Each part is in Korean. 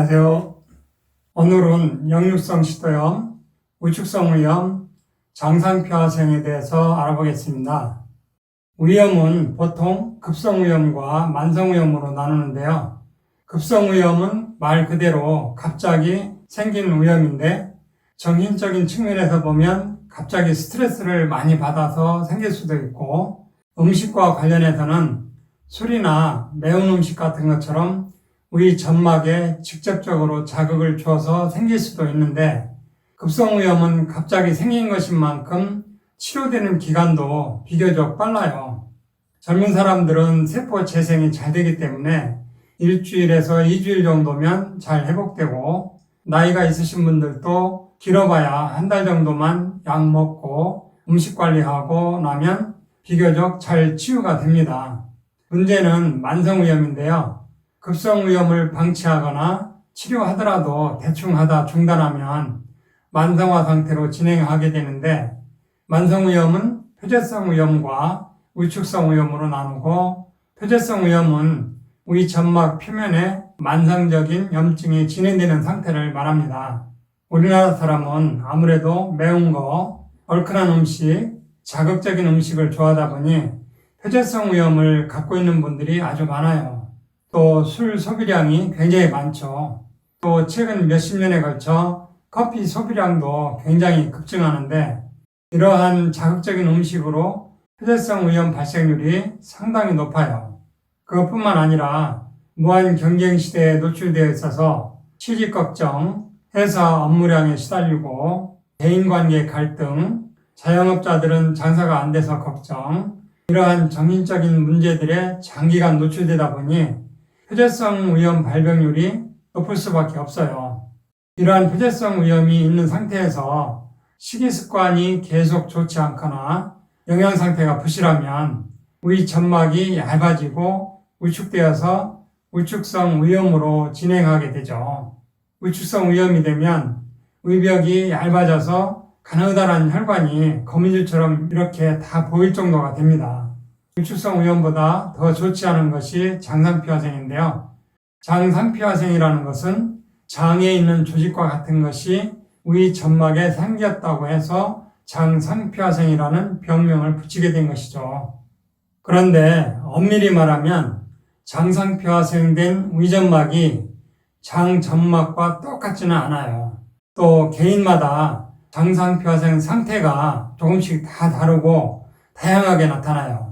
안녕하세요. 오늘은 역류성 식도염, 우축성 위염, 장상표화성에 대해서 알아보겠습니다. 위염은 보통 급성 위염과 만성 위염으로 나누는데요. 급성 위염은 말 그대로 갑자기 생긴 위염인데 정신적인 측면에서 보면 갑자기 스트레스를 많이 받아서 생길 수도 있고 음식과 관련해서는 술이나 매운 음식 같은 것처럼 위 점막에 직접적으로 자극을 줘서 생길 수도 있는데 급성위염은 갑자기 생긴 것인 만큼 치료되는 기간도 비교적 빨라요. 젊은 사람들은 세포 재생이 잘 되기 때문에 일주일에서 2주일 정도면 잘 회복되고 나이가 있으신 분들도 길어봐야 한 달 정도만 약 먹고 음식 관리하고 나면 비교적 잘 치유가 됩니다. 문제는 만성위염인데요. 급성 위염을 방치하거나 치료하더라도 대충 하다 중단하면 만성화 상태로 진행하게 되는데 만성 위염은 표재성 위염과 위축성 위염으로 나누고 표재성 위염은 위 점막 표면에 만성적인 염증이 진행되는 상태를 말합니다. 우리나라 사람은 아무래도 매운 거, 얼큰한 음식, 자극적인 음식을 좋아하다 보니 표재성 위염을 갖고 있는 분들이 아주 많아요. 또 술 소비량이 굉장히 많죠. 또 최근 몇십 년에 걸쳐 커피 소비량도 굉장히 급증하는데 이러한 자극적인 음식으로 표재성 위염 발생률이 상당히 높아요. 그것뿐만 아니라 무한 경쟁 시대에 노출되어 있어서 취직 걱정, 회사 업무량에 시달리고 대인관계 갈등, 자영업자들은 장사가 안 돼서 걱정, 이러한 정신적인 문제들에 장기간 노출되다 보니 표재성 위험 발병률이 높을 수밖에 없어요. 이러한 표재성 위험이 있는 상태에서 식이 습관이 계속 좋지 않거나 영양 상태가 부실하면 위 점막이 얇아지고 위축되어서 위축성 위염으로 진행하게 되죠. 위축성 위염이 되면 위벽이 얇아져서 가느다란 혈관이 거미줄처럼 이렇게 다 보일 정도가 됩니다. 위축성 위염보다 더 좋지 않은 것이 장상피화생인데요. 장상피화생이라는 것은 장에 있는 조직과 같은 것이 위 점막에 생겼다고 해서 장상피화생이라는 병명을 붙이게 된 것이죠. 그런데 엄밀히 말하면 장상피화생된 위점막이 장점막과 똑같지는 않아요. 또 개인마다 장상표화생 상태가 조금씩 다 다르고 다양하게 나타나요.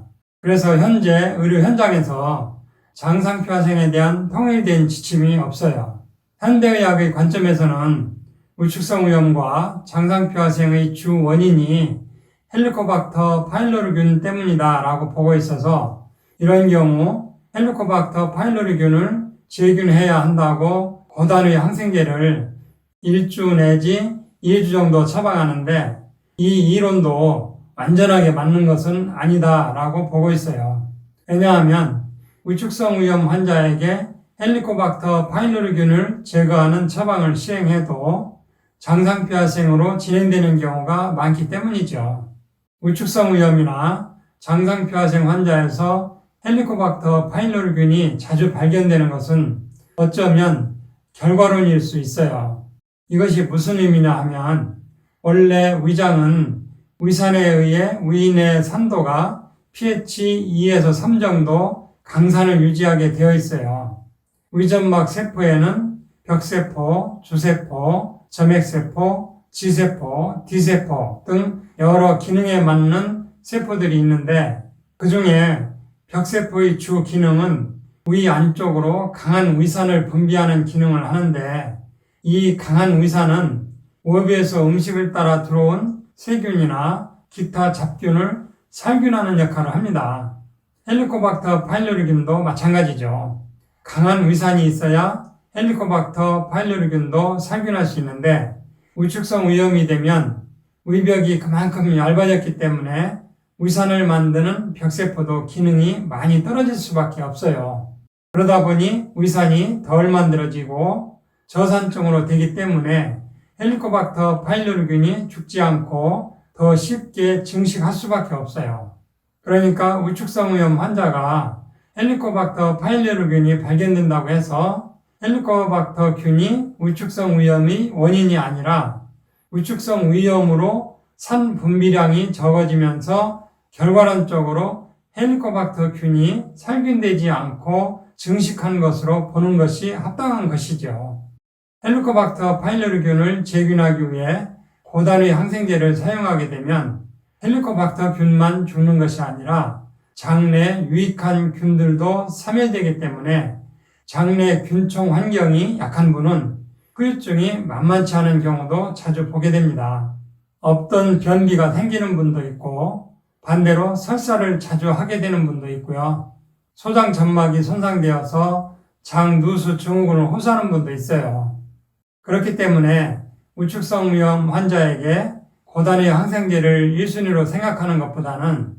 그래서 현재 의료 현장에서 장상표 화생에 대한 통일된 지침이 없어요. 현대의학의 관점에서는 우축성 위염과 장상표 화생의 주 원인이 헬리코박터 파일로르균 때문이다 라고 보고 있어서 이런 경우 헬리코박터 파일로르균을 제균해야 한다고 고단의 항생제를 1주 내지 2주 정도 처방하는데 이 이론도 완전하게 맞는 것은 아니다 라고 보고 있어요. 왜냐하면 위축성 위염 환자에게 헬리코박터 파일로르균을 제거하는 처방을 시행해도 장상표화생으로 진행되는 경우가 많기 때문이죠. 위축성 위염이나 장상표화생 환자에서 헬리코박터 파일로르균이 자주 발견되는 것은 어쩌면 결과론일 수 있어요. 이것이 무슨 의미냐 하면 원래 위장은 위산에 의해 위인의 산도가 pH 2에서 3 정도 강산을 유지하게 되어 있어요. 위점막 세포에는 벽세포, 주세포, 점액세포, 지세포, D세포 등 여러 기능에 맞는 세포들이 있는데 그 중에 벽세포의 주 기능은 위 안쪽으로 강한 위산을 분비하는 기능을 하는데 이 강한 위산은 외부에서 음식을 따라 들어온 세균이나 기타 잡균을 살균하는 역할을 합니다. 헬리코박터 파일로리균도 마찬가지죠. 강한 위산이 있어야 헬리코박터 파일로리균도 살균할 수 있는데 위축성 위염이 되면 위벽이 그만큼 얇아졌기 때문에 위산을 만드는 벽세포도 기능이 많이 떨어질 수밖에 없어요. 그러다 보니 위산이 덜 만들어지고 저산증으로 되기 때문에 헬리코박터 파일로르균이 죽지 않고 더 쉽게 증식할 수밖에 없어요. 그러니까 위축성 위염 환자가 헬리코박터 파일로르균이 발견된다고 해서 헬리코박터 균이 우축성 위염이 원인이 아니라 우축성 위염으로 산 분비량이 적어지면서 결과론적으로 헬리코박터 균이 살균되지 않고 증식한 것으로 보는 것이 합당한 것이죠. 헬리코박터 파일로리균을 제균하기 위해 고단위 항생제를 사용하게 되면 헬리코박터 균만 죽는 것이 아니라 장내 유익한 균들도 사멸되기 때문에 장내 균총 환경이 약한 분은 후유증이 만만치 않은 경우도 자주 보게 됩니다. 없던 변비가 생기는 분도 있고 반대로 설사를 자주 하게 되는 분도 있고요. 소장 점막이 손상되어서 장 누수 증후군을 호소하는 분도 있어요. 그렇기 때문에 우축성 위염 환자에게 고단위 항생제를 1순위로 생각하는 것보다는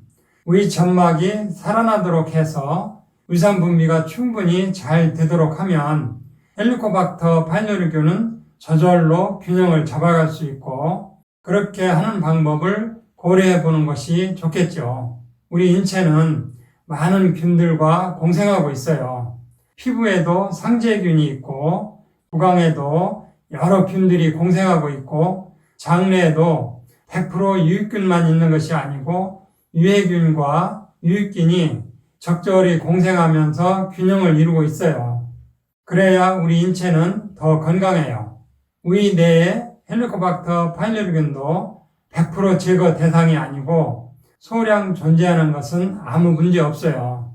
위 점막이 살아나도록 해서 위산 분비가 충분히 잘 되도록 하면 헬리코박터 파일로리균은 저절로 균형을 잡아갈 수 있고 그렇게 하는 방법을 고려해 보는 것이 좋겠죠. 우리 인체는 많은 균들과 공생하고 있어요. 피부에도 상재균이 있고 구강에도 여러 균들이 공생하고 있고 장내에도 100% 유익균만 있는 것이 아니고 유해균과 유익균이 적절히 공생하면서 균형을 이루고 있어요. 그래야 우리 인체는 더 건강해요. 우리 내에 헬리코박터 파일로균도 100% 제거 대상이 아니고 소량 존재하는 것은 아무 문제 없어요.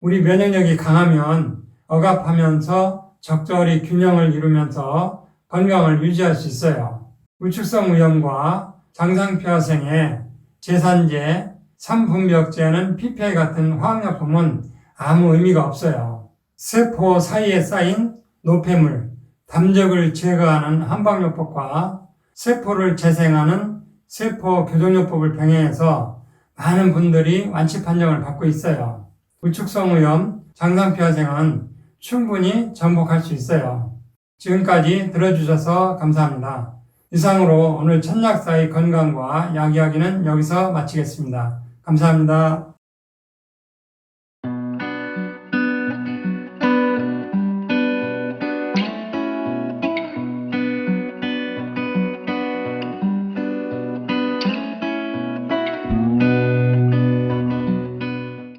우리 면역력이 강하면 억압하면서 적절히 균형을 이루면서 건강을 유지할 수 있어요. 우축성 위염과 장상폐화생의 제산제, 삼분비역제는 PPI 같은 화학약품은 아무 의미가 없어요. 세포 사이에 쌓인 노폐물, 담적을 제거하는 한방요법과 세포를 재생하는 세포 교정요법을 병행해서 많은 분들이 완치 판정을 받고 있어요. 우축성 위염, 장상폐화생은 충분히 전복할 수 있어요. 지금까지 들어주셔서 감사합니다. 이상으로 오늘 천약사의 건강과 약 이야기는 여기서 마치겠습니다. 감사합니다.